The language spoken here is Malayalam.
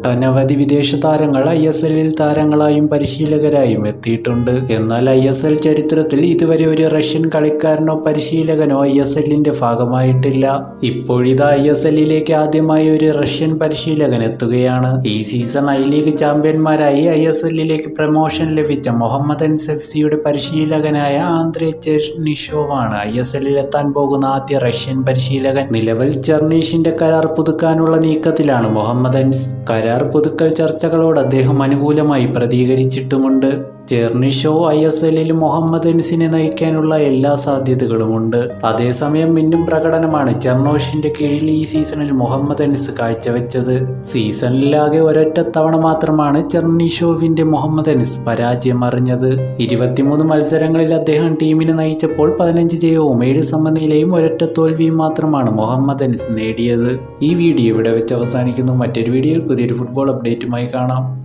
ഒട്ടനവധി വിദേശ താരങ്ങൾ ഐ എസ് എല്ലിൽ താരങ്ങളായും പരിശീലകരായും എത്തിയിട്ടുണ്ട്. എന്നാൽ ഐ എസ് എൽ ചരിത്രത്തിൽ ഇതുവരെ ഒരു റഷ്യൻ കളിക്കാരനോ പരിശീലകനോ ഐ എസ് എല്ലിന്റെ ഭാഗമായിട്ടില്ല. ഇപ്പോഴിതാ ഐ എസ് എല്ലിലേക്ക് ആദ്യമായി ഒരു റഷ്യൻ പരിശീലകൻ എത്തുകയാണ്. ഈ സീസൺ ഐ ലീഗ് ചാമ്പ്യന്മാരായി ഐ എസ് എല്ലിലേക്ക് പ്രമോഷൻ ലഭിച്ച മുഹമ്മദ് അൻസെഫ്സിയുടെ പരിശീലകനായ ആന്ദ്രേ ചെർണിഷോവാണ് ഐ എസ് എല്ലിൽ എത്താൻ പോകുന്ന ആദ്യ റഷ്യൻ പരിശീലകൻ. നിലവിൽ ചെർണീഷിന്റെ കരാർ പുതുക്കാനുള്ള നീക്കത്തിലാണ് മുഹമ്മദ് അൻസ് കരാർ പുതുക്കൽ ചർച്ചകളോട് അദ്ദേഹം അനുകൂലമായി പ്രതികരിച്ചിട്ടുമുണ്ട്. ജെർണിഷോ ഐ എസ് എല്ലിൽ മുഹമ്മദ് അൻസിനെ നയിക്കാനുള്ള എല്ലാ സാധ്യതകളുമുണ്ട്. അതേസമയം മിന്നും പ്രകടനമാണ് ചെർണോഷിന്റെ കീഴിൽ ഈ സീസണിൽ മുഹമ്മദ് അൻസ് കാഴ്ചവെച്ചത്. സീസണിലാകെ ഒരൊറ്റ തവണ മാത്രമാണ് ചെർണിഷോവിന്റെ മുഹമ്മദ് അൻസ് പരാജയം അറിഞ്ഞത് ഇരുപത്തിമൂന്ന് മത്സരങ്ങളിൽ അദ്ദേഹം ടീമിനെ നയിച്ചപ്പോൾ പതിനഞ്ച് ജയവും ഏഴ് സമനിലയും ഒരൊറ്റ തോൽവിയും മാത്രമാണ് മുഹമ്മദ് അൻസ് നേടിയത്. ഈ വീഡിയോ ഇവിടെ വെച്ച് അവസാനിക്കുന്നു. മറ്റൊരു വീഡിയോയിൽ പുതിയൊരു ഫുട്ബോൾ അപ്ഡേറ്റുമായി കാണാം.